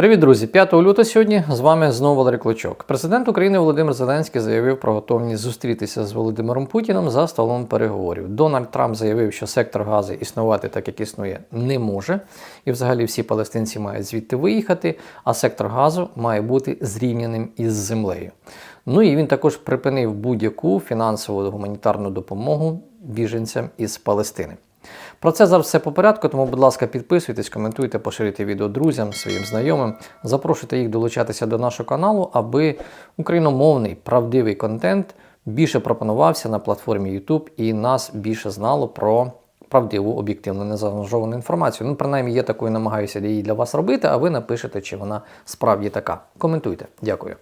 Привіт, друзі! 5 лютого сьогодні з вами знову Валерій Клочок. Президент України Володимир Зеленський заявив про готовність зустрітися з Володимиром Путіним за столом переговорів. Дональд Трамп заявив, що сектор газу існувати так, як існує, не може, і взагалі всі палестинці мають звідти виїхати, а сектор газу має бути зрівняним із землею. Ну і він також припинив будь-яку фінансову гуманітарну допомогу біженцям із Палестини. Про це зараз все по порядку, тому, будь ласка, підписуйтесь, коментуйте, поширюйте відео друзям, своїм знайомим. Запрошуйте їх долучатися до нашого каналу, аби україномовний правдивий контент більше пропонувався на платформі YouTube і нас більше знало про правдиву, об'єктивну, незаангажовану інформацію. Ну, принаймні, я такою намагаюся її для вас робити, а ви напишете, чи вона справді така. Коментуйте. Дякую.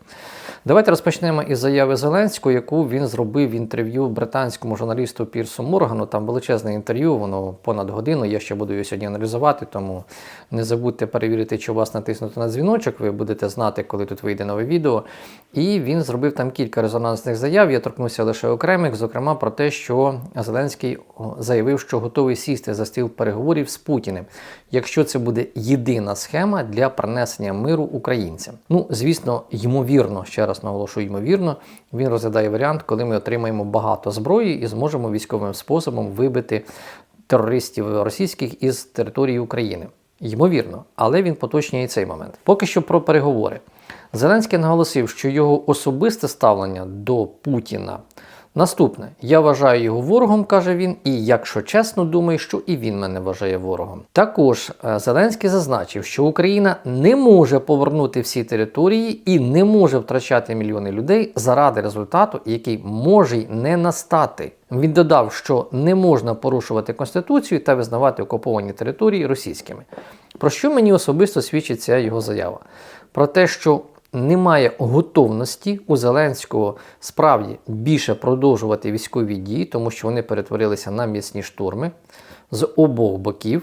Давайте розпочнемо із заяви Зеленського, яку він зробив в інтерв'ю британському журналісту Пірсу Моргану. Там величезне інтерв'ю, воно понад годину. Я ще буду його сьогодні аналізувати, тому не забудьте перевірити, чи у вас натиснуто на дзвіночок. Ви будете знати, коли тут вийде нове відео. І він зробив там кілька резонансних заяв. Я торкнувся лише окремих, зокрема про те, що Зеленський заявив, що готовий сісти за стіл переговорів з Путіним, якщо це буде єдина схема для принесення миру українцям. Ну, звісно, ймовірно, ще раз наголошую, ймовірно, він розглядає варіант, коли ми отримаємо багато зброї і зможемо військовим способом вибити терористів російських із території України. Ймовірно, але він поточнює цей момент. Поки що про переговори. Зеленський наголосив, що його особисте ставлення до Путіна Наступне, я вважаю його ворогом, каже він, і якщо чесно, думаю, що і він мене вважає ворогом. Також е, Зеленський зазначив, що Україна не може повернути всі території і не може втрачати мільйони людей заради результату, який може й не настати. Він додав, що не можна порушувати конституцію та визнавати окуповані території російськими. Про що мені особисто свідчить ця його заява? Про те, що немає готовності у Зеленського справді більше продовжувати військові дії, тому що вони перетворилися на м'ясні штурми з обох боків,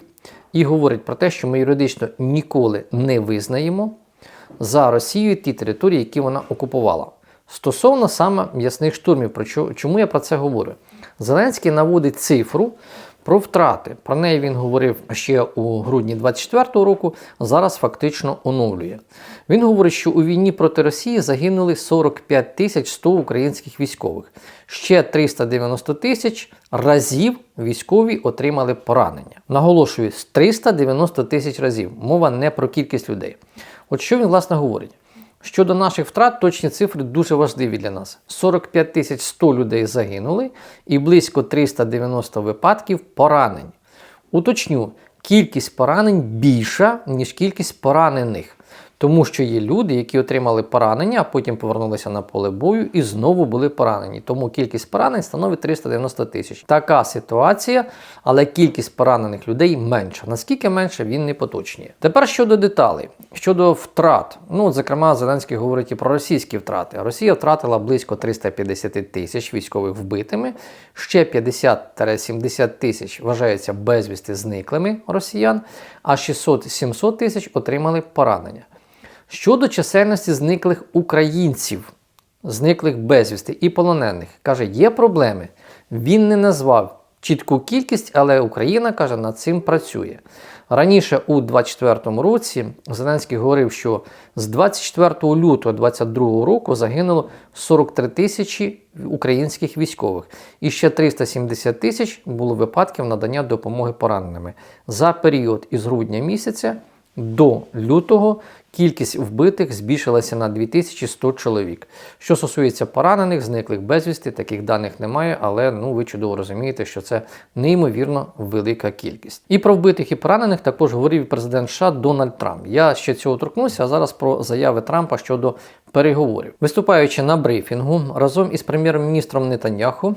і говорить про те, що ми юридично ніколи не визнаємо за Росією ті території, які вона окупувала. Стосовно саме м'ясних штурмів, про чому я про це говорю? Зеленський наводить цифру про втрати. Про неї він говорив ще у грудні 24-го року, зараз фактично оновлює. Він говорить, що у війні проти Росії загинули 45 тисяч 100 українських військових. Ще 390 тисяч разів військові отримали поранення. Наголошую, 390 тисяч разів. Мова не про кількість людей. От що він власне говорить? Щодо наших втрат, точні цифри дуже важливі для нас. 45 тисяч 100 людей загинули і близько 390 випадків поранень. Уточню, кількість поранень більша, ніж кількість поранених. Тому що є люди, які отримали поранення, а потім повернулися на поле бою і знову були поранені. Тому кількість поранень становить 390 тисяч. Така ситуація, але кількість поранених людей менша. Наскільки менше, він не поточнює. Тепер щодо деталей, щодо втрат. Ну, зокрема, Зеленський говорить і про російські втрати. Росія втратила близько 350 тисяч військових вбитими, ще 50-70 тисяч вважаються безвісти зниклими росіян, а 600-700 тисяч отримали поранення. Щодо чисельності зниклих українців, зниклих безвісти і полонених, каже, є проблеми. Він не назвав чітку кількість, але Україна каже, над цим працює. Раніше у 2024 році Зеленський говорив, що з 24 лютого 2022 року загинуло 43 тисячі українських військових, і ще 370 тисяч було випадків надання допомоги пораненими за період із грудня місяця. До лютого кількість вбитих збільшилася на 2100 чоловік. Що стосується поранених, зниклих безвісти, таких даних немає, але ну ви чудово розумієте, що це неймовірно велика кількість. І про вбитих і поранених також говорив президент США Дональд Трамп. Я ще цього торкнуся, а зараз про заяви Трампа щодо переговорів. Виступаючи на брифінгу разом із прем'єр-міністром Нетаньяху,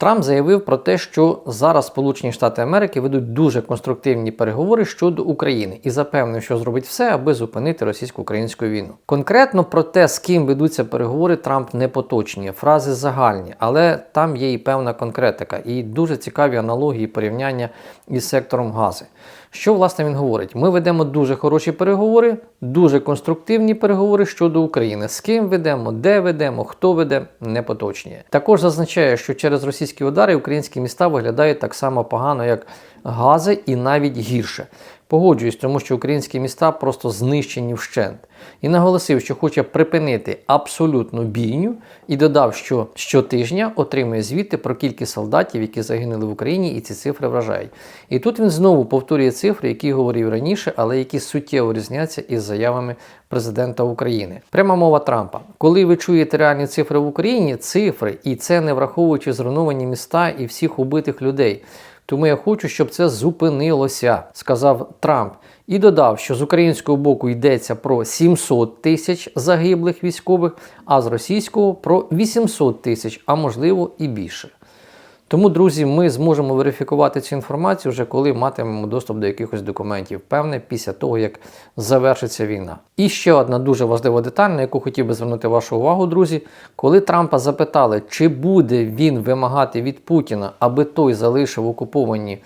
Трамп заявив про те, що зараз Сполучені Штати Америки ведуть дуже конструктивні переговори щодо України і запевнив, що зробить все, аби зупинити російсько-українську війну. Конкретно про те, з ким ведуться переговори, Трамп не поточнює, фрази загальні, але там є і певна конкретика, і дуже цікаві аналогії порівняння із сектором гази. Що власне він говорить? Ми ведемо дуже хороші переговори, дуже конструктивні переговори щодо України. З ким ведемо, де ведемо, хто веде, не поточніє. Також зазначає, що через російські удари українські міста виглядають так само погано, як гази, і навіть гірше. Погоджуюсь, тому що українські міста просто знищені вщент. І наголосив, що хоче припинити абсолютну бійню, і додав, що щотижня отримує звіти про кількість солдатів, які загинули в Україні, і ці цифри вражають. І тут він знову повторює цифри, які говорив раніше, але які суттєво різняться із заявами президента України. Пряма мова Трампа. Коли ви чуєте реальні цифри в Україні, цифри, і це не враховуючи зруйновані міста і всіх убитих людей. Тому я хочу, щоб це зупинилося, сказав Трамп. І додав, що з українського боку йдеться про 700 тисяч загиблих військових, а з російського про 800 тисяч, а можливо і більше. Тому, друзі, ми зможемо верифікувати цю інформацію вже коли матимемо доступ до якихось документів, певне, після того, як завершиться війна. І ще одна дуже важлива деталь, на яку хотів би звернути вашу увагу, друзі. Коли Трампа запитали, чи буде він вимагати від Путіна, аби той залишив окуповані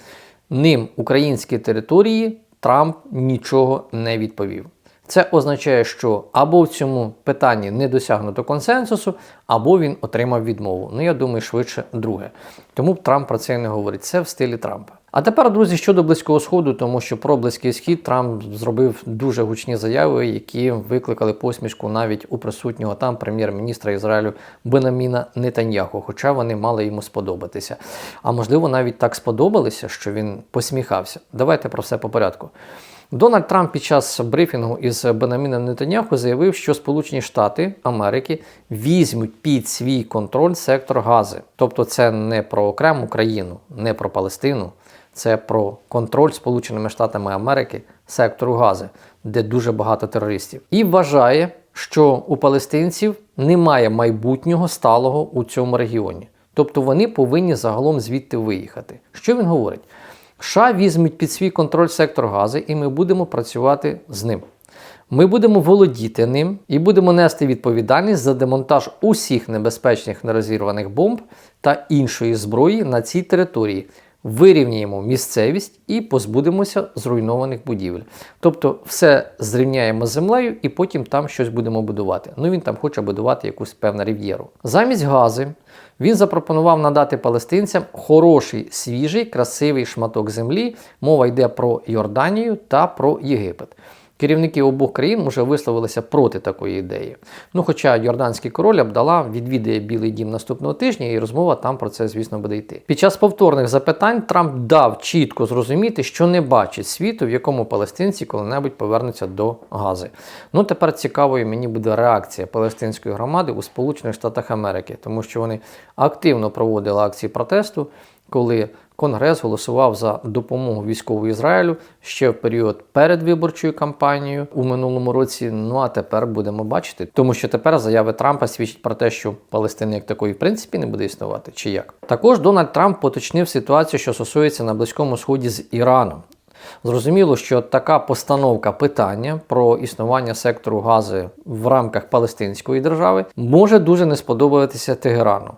ним українські території, Трамп нічого не відповів. Це означає, що або в цьому питанні не досягнуто консенсусу, або він отримав відмову. Ну, я думаю, швидше друге. Тому Трамп про це не говорить. Це в стилі Трампа. А тепер, друзі, щодо близького сходу, тому що про близький схід Трамп зробив дуже гучні заяви, які викликали посмішку навіть у присутнього там прем'єр-міністра Ізраїлю Бенаміна Нетаньяху, хоча вони мали йому сподобатися. А можливо, навіть так сподобалися, що він посміхався. Давайте про все по порядку. Дональд Трамп під час брифінгу із Бенаміном Нетаньяху заявив, що Сполучені Штати Америки візьмуть під свій контроль сектор Гази. Тобто, це не про окрему країну, не про Палестину, це про контроль Сполученими Штатами Америки сектору Гази, де дуже багато терористів. І вважає, що у палестинців немає майбутнього сталого у цьому регіоні. Тобто вони повинні загалом звідти виїхати. Що він говорить? США візьмуть під свій контроль сектор гази, і ми будемо працювати з ним. Ми будемо володіти ним і будемо нести відповідальність за демонтаж усіх небезпечних нерозірваних бомб та іншої зброї на цій території. Вирівняємо місцевість і позбудемося зруйнованих будівель. Тобто все зрівняємо з землею і потім там щось будемо будувати. Ну він там хоче будувати якусь певну рів'єру. Замість гази він запропонував надати палестинцям хороший, свіжий, красивий шматок землі. Мова йде про Йорданію та про Єгипет. Керівники обох країн вже висловилися проти такої ідеї. Ну, хоча Йорданський король Абдала відвідає Білий Дім наступного тижня, і розмова там про це, звісно, буде йти. Під час повторних запитань Трамп дав чітко зрозуміти, що не бачить світу, в якому палестинці коли-небудь повернуться до Гази. Ну, тепер цікавою мені буде реакція палестинської громади у Сполучених Штатах Америки, тому що вони активно проводили акції протесту, коли Конгрес голосував за допомогу військову Ізраїлю ще в період перед виборчою кампанією у минулому році. Ну а тепер будемо бачити, тому що тепер заяви Трампа свідчать про те, що Палестини як такої в принципі не буде існувати, чи як. Також Дональд Трамп поточнив ситуацію, що стосується на близькому сході з Іраном. Зрозуміло, що така постановка питання про існування сектору гази в рамках Палестинської держави може дуже не сподобатися Тегерану.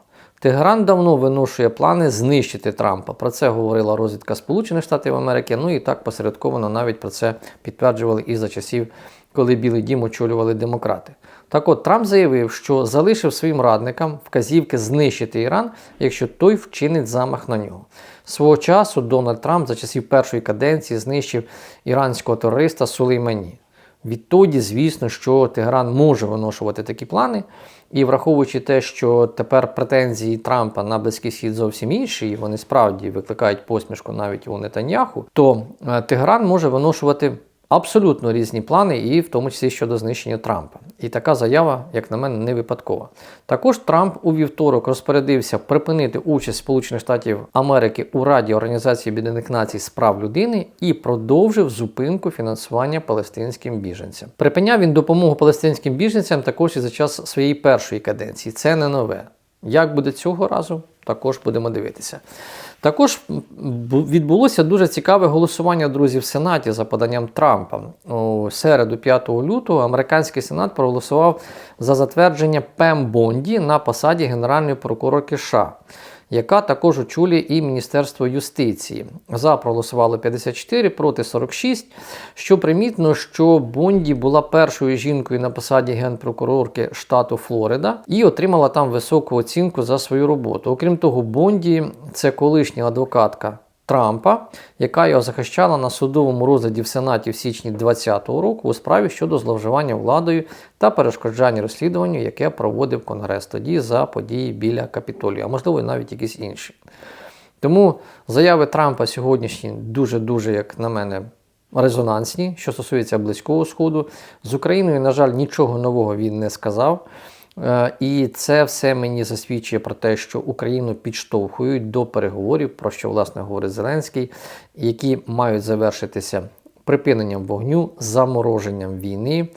Тегеран давно виношує плани знищити Трампа. Про це говорила розвідка Сполучених Штатів Америки. Ну і так посередковано навіть про це підтверджували і за часів, коли Білий Дім очолювали демократи. Так от Трамп заявив, що залишив своїм радникам вказівки знищити Іран, якщо той вчинить замах на нього. Свого часу Дональд Трамп за часів першої каденції знищив іранського терориста Сулеймані. Відтоді, звісно, що Тегеран може виношувати такі плани, і враховуючи те, що тепер претензії Трампа на Близький Схід зовсім інші, і вони справді викликають посмішку навіть у Нетаньяху, то Тигран Тегеран може виношувати абсолютно різні плани, і в тому числі щодо знищення Трампа. І така заява, як на мене, не випадкова. Також Трамп у вівторок розпорядився припинити участь Сполучених Штатів Америки у Раді Організації Об'єднаних Націй з прав людини і продовжив зупинку фінансування палестинським біженцям. Припиняв він допомогу палестинським біженцям також і за час своєї першої каденції. Це не нове. Як буде цього разу, також будемо дивитися. Також відбулося дуже цікаве голосування друзів в Сенаті за поданням Трампа. У середу, 5 лютого, американський сенат проголосував за затвердження Пем Бонді на посаді Генеральної прокурорки США яка також очолює і Міністерство юстиції. За проголосували 54 проти 46. Що примітно, що Бонді була першою жінкою на посаді генпрокурорки штату Флорида і отримала там високу оцінку за свою роботу. Окрім того, Бонді це колишня адвокатка Трампа, яка його захищала на судовому розгляді в Сенаті в січні 2020 року у справі щодо зловживання владою та перешкоджання розслідуванню, яке проводив Конгрес тоді за події біля Капітолію, а можливо навіть якісь інші. Тому заяви Трампа сьогоднішні дуже-дуже, як на мене, резонансні, що стосується Близького Сходу. З Україною, на жаль, нічого нового він не сказав. Е, І це все мені засвідчує про те, що Україну підштовхують до переговорів, про що власне говорить Зеленський, які мають завершитися припиненням вогню, замороженням війни.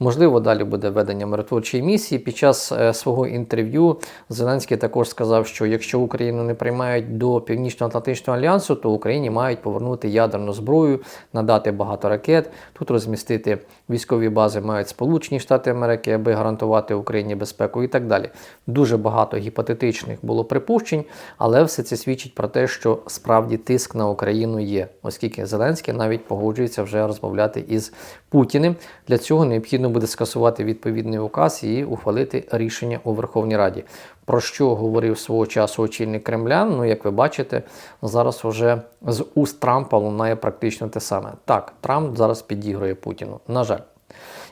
Можливо, далі буде ведення миротворчої місії. Під час е, свого інтерв'ю Зеленський також сказав, що якщо Україну не приймають до Північно-Атлантичного альянсу, то Україні мають повернути ядерну зброю, надати багато ракет. Тут розмістити військові бази мають Сполучені Штати Америки, аби гарантувати Україні безпеку і так далі. Дуже багато гіпотетичних було припущень, але все це свідчить про те, що справді тиск на Україну є, оскільки Зеленський навіть погоджується вже розмовляти із Путіним. Для цього необхідно буде скасувати відповідний указ і ухвалити рішення у Верховній Раді. Про що говорив свого часу очільник Кремля? Ну, як ви бачите, зараз вже з уст Трампа лунає практично те саме. Так, Трамп зараз підігрує Путіну. На жаль.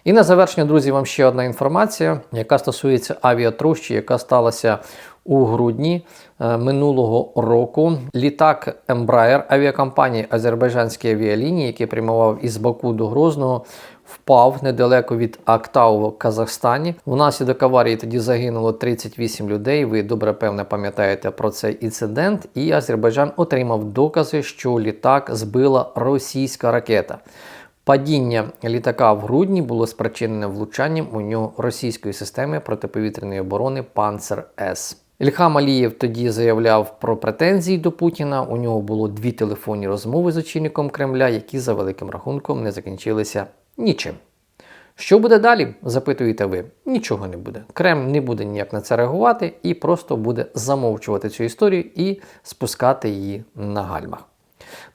І на завершення, друзі, вам ще одна інформація, яка стосується авіатрощі, яка сталася у грудні е, минулого року. Літак Embraer авіакомпанії Азербайджанські авіалінії, який прямував із Баку до Грозного, впав недалеко від Актау в Казахстані. Внаслідок аварії тоді загинуло 38 людей. Ви добре певне пам'ятаєте про цей інцидент. І Азербайджан отримав докази, що літак збила російська ракета. Падіння літака в грудні було спричинене влучанням у нього російської системи протиповітряної оборони Панцер С. Ільхам Алієв тоді заявляв про претензії до Путіна. У нього було дві телефонні розмови з очільником Кремля, які за великим рахунком не закінчилися нічим. Що буде далі? Запитуєте ви. Нічого не буде. Кремль не буде ніяк на це реагувати і просто буде замовчувати цю історію і спускати її на гальмах.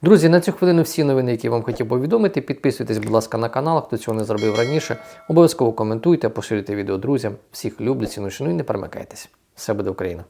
Друзі, на цю хвилину всі новини, які вам хотів повідомити. Підписуйтесь, будь ласка, на канал, хто цього не зробив раніше. Обов'язково коментуйте, поширюйте відео друзям. Всіх люблю, ціну шану і не перемикайтесь. Все буде Україна!